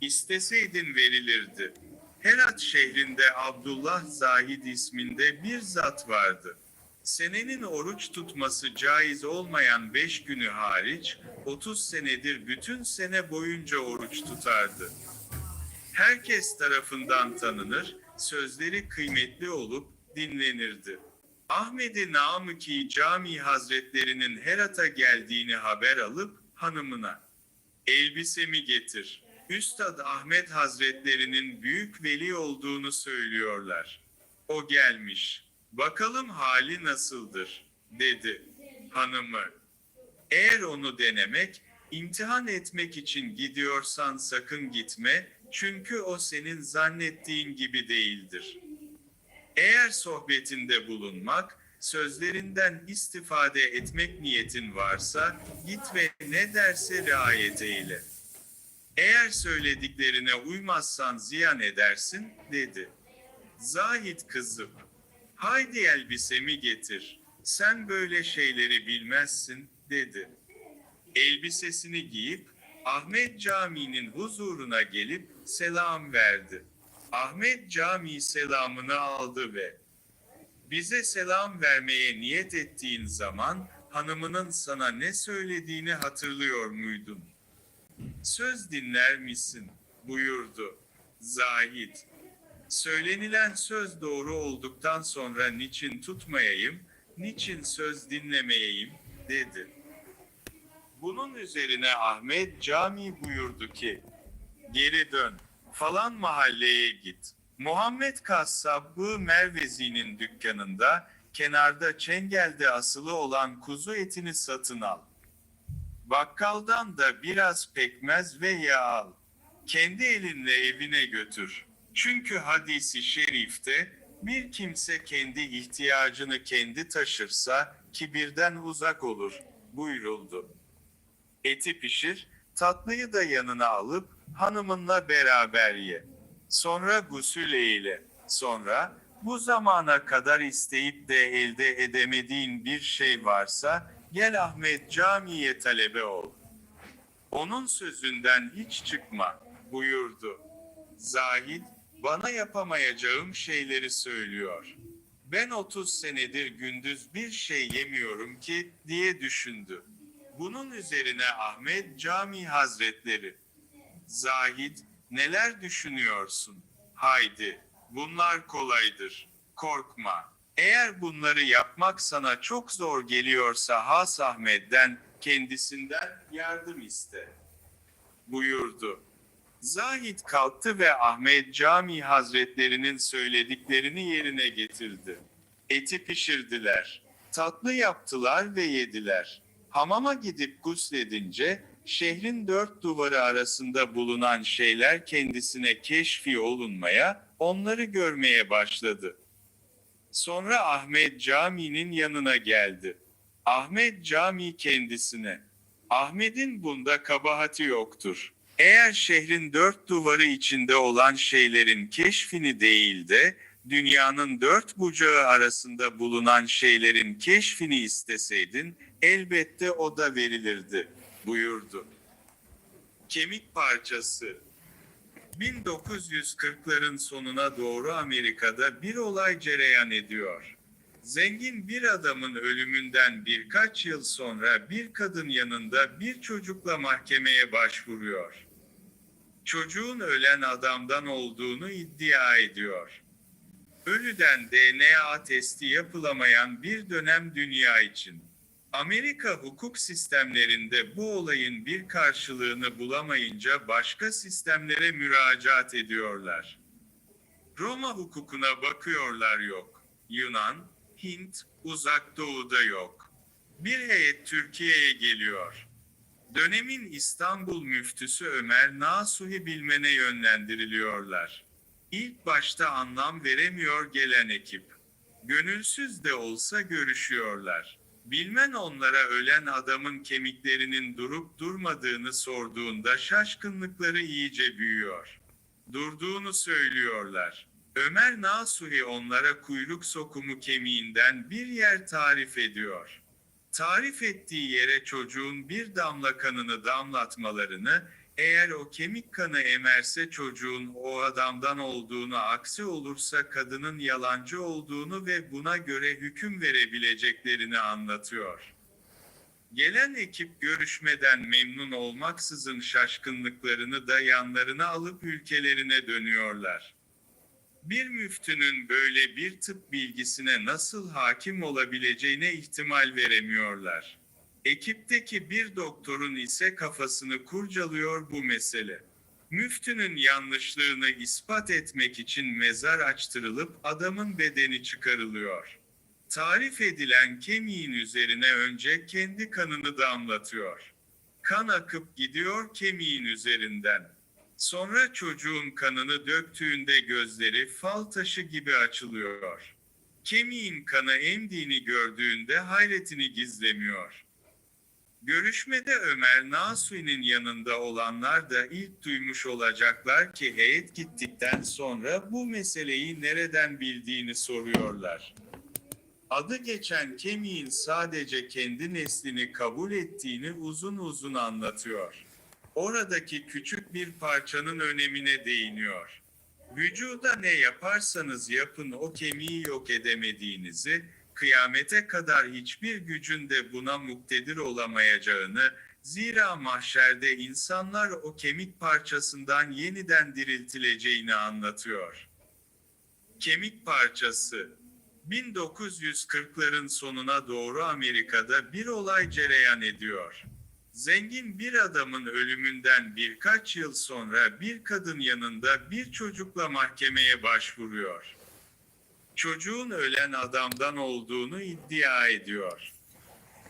İsteseydin verilirdi. Herat şehrinde Abdullah Zahid isminde bir zat vardı. Senenin oruç tutması caiz olmayan 5 günü hariç, 30 senedir bütün sene boyunca oruç tutardı. Herkes tarafından tanınır, sözleri kıymetli olup dinlenirdi. Ahmet-i Namıki Cami Hazretlerinin Herat'a geldiğini haber alıp hanımına elbisemi getir. Üstad Ahmet Hazretlerinin büyük veli olduğunu söylüyorlar. O gelmiş. Bakalım hali nasıldır, dedi. Hanımı. Eğer onu denemek, imtihan etmek için gidiyorsan sakın gitme, çünkü o senin zannettiğin gibi değildir. Eğer sohbetinde bulunmak, sözlerinden istifade etmek niyetin varsa, git ve ne derse riayet eyle. Eğer söylediklerine uymazsan ziyan edersin, dedi. Zahid kızıp, haydi elbisemi getir, sen böyle şeyleri bilmezsin, dedi. Elbisesini giyip, Ahmet Camii'nin huzuruna gelip selam verdi. Ahmet Camii selamını aldı ve bize selam vermeye niyet ettiğin zaman hanımının sana ne söylediğini hatırlıyor muydun? Söz dinler misin? buyurdu. Zahid. Söylenilen söz doğru olduktan sonra niçin tutmayayım, niçin söz dinlemeyeyim, dedi. Bunun üzerine Ahmet Cami buyurdu ki, geri dön, falan mahalleye git. Muhammed Kassabı Mervezi'nin dükkanında, kenarda çengelde asılı olan kuzu etini satın al. Bakkaldan da biraz pekmez ve yağ al. Kendi elinle evine götür. Çünkü hadisi şerifte, bir kimse kendi ihtiyacını kendi taşırsa, kibirden uzak olur, buyuruldu. Eti pişir, tatlıyı da yanına alıp, hanımınla beraber ye. Sonra gusül eyle. Sonra, bu zamana kadar isteyip de elde edemediğin bir şey varsa, gel Ahmet Camii'ye talebe ol. Onun sözünden hiç çıkma, buyurdu. Zahid, bana yapamayacağım şeyleri söylüyor. Ben 30 senedir gündüz bir şey yemiyorum ki, diye düşündü. Bunun üzerine Ahmet Cami Hazretleri, Zahid, neler düşünüyorsun? Haydi, bunlar kolaydır. Korkma. Eğer bunları yapmak sana çok zor geliyorsa Has Ahmet'den, kendisinden yardım iste. Buyurdu. Zahid kalktı ve Ahmet Cami Hazretlerinin söylediklerini yerine getirdi. Eti pişirdiler. Tatlı yaptılar ve yediler. Hamama gidip gusledince, şehrin dört duvarı arasında bulunan şeyler kendisine keşfi olunmaya, onları görmeye başladı. Sonra Ahmet Camii'nin yanına geldi. Ahmet Camii kendisine, Ahmet'in bunda kabahati yoktur. Eğer şehrin dört duvarı içinde olan şeylerin keşfini değil de, dünyanın dört bucağı arasında bulunan şeylerin keşfini isteseydin, elbette o da verilirdi, buyurdu. Kemik parçası 1940'ların sonuna doğru Amerika'da bir olay cereyan ediyor. Zengin bir adamın ölümünden birkaç yıl sonra bir kadın yanında bir çocukla mahkemeye başvuruyor. Çocuğun ölen adamdan olduğunu iddia ediyor. Ölüden DNA testi yapılamayan bir dönem dünya için. Amerika hukuk sistemlerinde bu olayın bir karşılığını bulamayınca başka sistemlere müracaat ediyorlar. Roma hukukuna bakıyorlar yok. Yunan, Hint, Uzak Doğu'da yok. Bir heyet Türkiye'ye geliyor. Dönemin İstanbul müftüsü Ömer Nasuhi Bilmen'e yönlendiriliyorlar. İlk başta anlam veremiyor gelen ekip. Gönülsüz de olsa görüşüyorlar. Bilmen onlara ölen adamın kemiklerinin durup durmadığını sorduğunda şaşkınlıkları iyice büyüyor. Durduğunu söylüyorlar. Ömer Nasuhi onlara kuyruk sokumu kemiğinden bir yer tarif ediyor. Tarif ettiği yere çocuğun bir damla kanını damlatmalarını, eğer o kemik kanı emerse çocuğun o adamdan olduğunu aksi olursa kadının yalancı olduğunu ve buna göre hüküm verebileceklerini anlatıyor. Gelen ekip görüşmeden memnun olmaksızın şaşkınlıklarını da yanlarına alıp ülkelerine dönüyorlar. Bir müftünün böyle bir tıp bilgisine nasıl hakim olabileceğine ihtimal veremiyorlar. Ekipteki bir doktorun ise kafasını kurcalıyor bu mesele. Müftünün yanlışlığını ispat etmek için mezar açtırılıp adamın bedeni çıkarılıyor. Tarif edilen kemiğin üzerine önce kendi kanını damlatıyor. Kan akıp gidiyor kemiğin üzerinden. Sonra çocuğun kanını döktüğünde gözleri fal taşı gibi açılıyor. Kemiğin kanı emdiğini gördüğünde hayretini gizlemiyor. Görüşmede Ömer Nasuhi'nin yanında olanlar da ilk duymuş olacaklar ki heyet gittikten sonra bu meseleyi nereden bildiğini soruyorlar. Adı geçen kemiğin sadece kendi neslini kabul ettiğini uzun uzun anlatıyor. Oradaki küçük bir parçanın önemine değiniyor. Vücuda ne yaparsanız yapın o kemiği yok edemediğinizi, kıyamete kadar hiçbir gücün de buna muktedir olamayacağını, zira mahşerde insanlar o kemik parçasından yeniden diriltileceğini anlatıyor. Kemik parçası 1940'ların sonuna doğru Amerika'da bir olay cereyan ediyor. Zengin bir adamın ölümünden birkaç yıl sonra bir kadın yanında bir çocukla mahkemeye başvuruyor. Çocuğun ölen adamdan olduğunu iddia ediyor.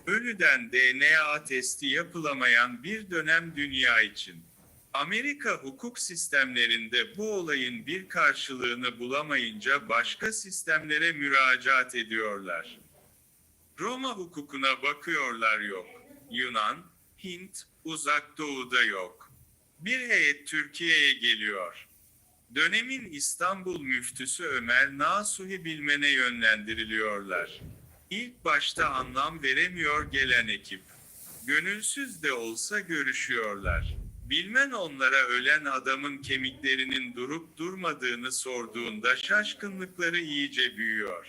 Ölüden DNA testi yapılamayan bir dönem dünya için. Amerika hukuk sistemlerinde bu olayın bir karşılığını bulamayınca başka sistemlere müracaat ediyorlar. Roma hukukuna bakıyorlar yok. Yunan, Hint, Uzak Doğu'da yok. Bir heyet Türkiye'ye geliyor. Dönemin İstanbul müftüsü Ömer Nasuhi Bilmen'e yönlendiriliyorlar. İlk başta anlam veremiyor gelen ekip. Gönülsüz de olsa görüşüyorlar. Bilmen onlara ölen adamın kemiklerinin durup durmadığını sorduğunda şaşkınlıkları iyice büyüyor.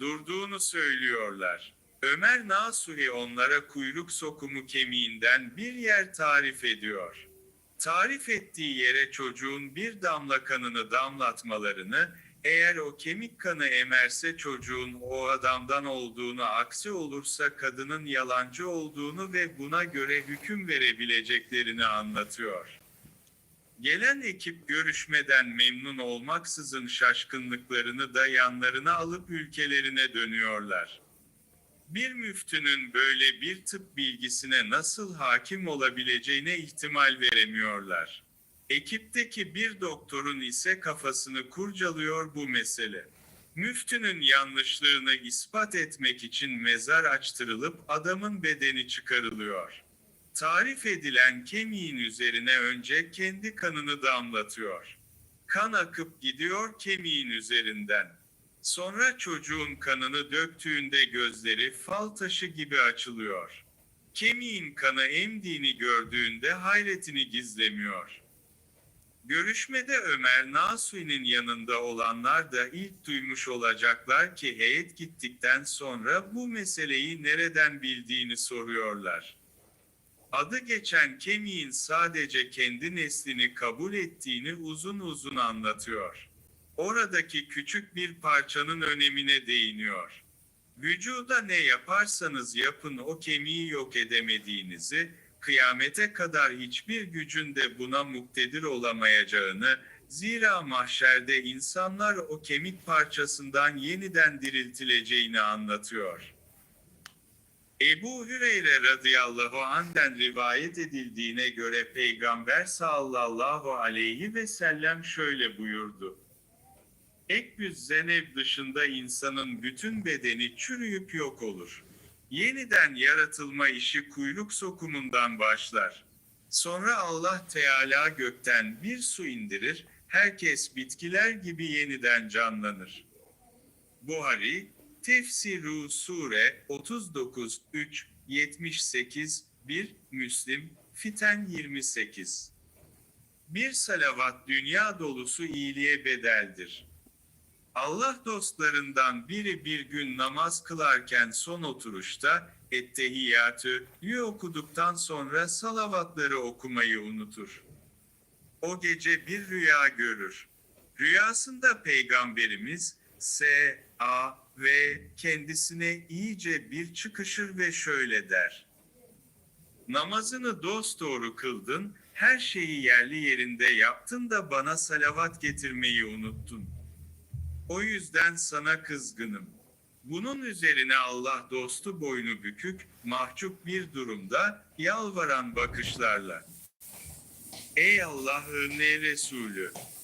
Durduğunu söylüyorlar. Ömer Nasuhi onlara kuyruk sokumu kemiğinden bir yer tarif ediyor. Tarif ettiği yere çocuğun bir damla kanını damlatmalarını, eğer o kemik kanı emerse çocuğun o adamdan olduğunu aksi olursa kadının yalancı olduğunu ve buna göre hüküm verebileceklerini anlatıyor. Gelen ekip görüşmeden memnun olmaksızın şaşkınlıklarını da yanlarına alıp ülkelerine dönüyorlar. Bir müftünün böyle bir tıp bilgisine nasıl hakim olabileceğine ihtimal veremiyorlar. Ekipteki bir doktorun ise kafasını kurcalıyor bu mesele. Müftünün yanlışlığını ispat etmek için mezar açtırılıp adamın bedeni çıkarılıyor. Tarif edilen kemiğin üzerine önce kendi kanını damlatıyor. Kan akıp gidiyor kemiğin üzerinden. Sonra çocuğun kanını döktüğünde gözleri fal taşı gibi açılıyor. Kemiğin kanı emdiğini gördüğünde hayretini gizlemiyor. Görüşmede Ömer Nasuhi'nin yanında olanlar da ilk duymuş olacaklar ki heyet gittikten sonra bu meseleyi nereden bildiğini soruyorlar. Adı geçen kemiğin sadece kendi neslini kabul ettiğini uzun uzun anlatıyor. Oradaki küçük bir parçanın önemine değiniyor. Vücuda ne yaparsanız yapın o kemiği yok edemediğinizi, kıyamete kadar hiçbir gücün de buna muktedir olamayacağını, zira mahşerde insanlar o kemik parçasından yeniden diriltileceğini anlatıyor. Ebu Hüreyre radıyallahu anh'den rivayet edildiğine göre Peygamber sallallahu aleyhi ve sellem şöyle buyurdu. Ekbüz Zeneb dışında insanın bütün bedeni çürüyüp yok olur. Yeniden yaratılma işi kuyruk sokumundan başlar. Sonra Allah Teala gökten bir su indirir, herkes bitkiler gibi yeniden canlanır. Buhari, Tefsiru Sure 39 3 78 1 Müslim Fiten 28 Bir salavat dünya dolusu iyiliğe bedeldir. Allah dostlarından biri bir gün namaz kılarken son oturuşta ettehiyyatü yu okuduktan sonra salavatları okumayı unutur. O gece bir rüya görür. Rüyasında peygamberimiz S A ve kendisine iyice bir çıkışır ve şöyle der. Namazını dosdoğru kıldın, her şeyi yerli yerinde yaptın da bana salavat getirmeyi unuttun. O yüzden sana kızgınım. Bunun üzerine Allah dostu boynu bükük, mahcup bir durumda, yalvaran bakışlarla. Ey Allah'ın Resulü!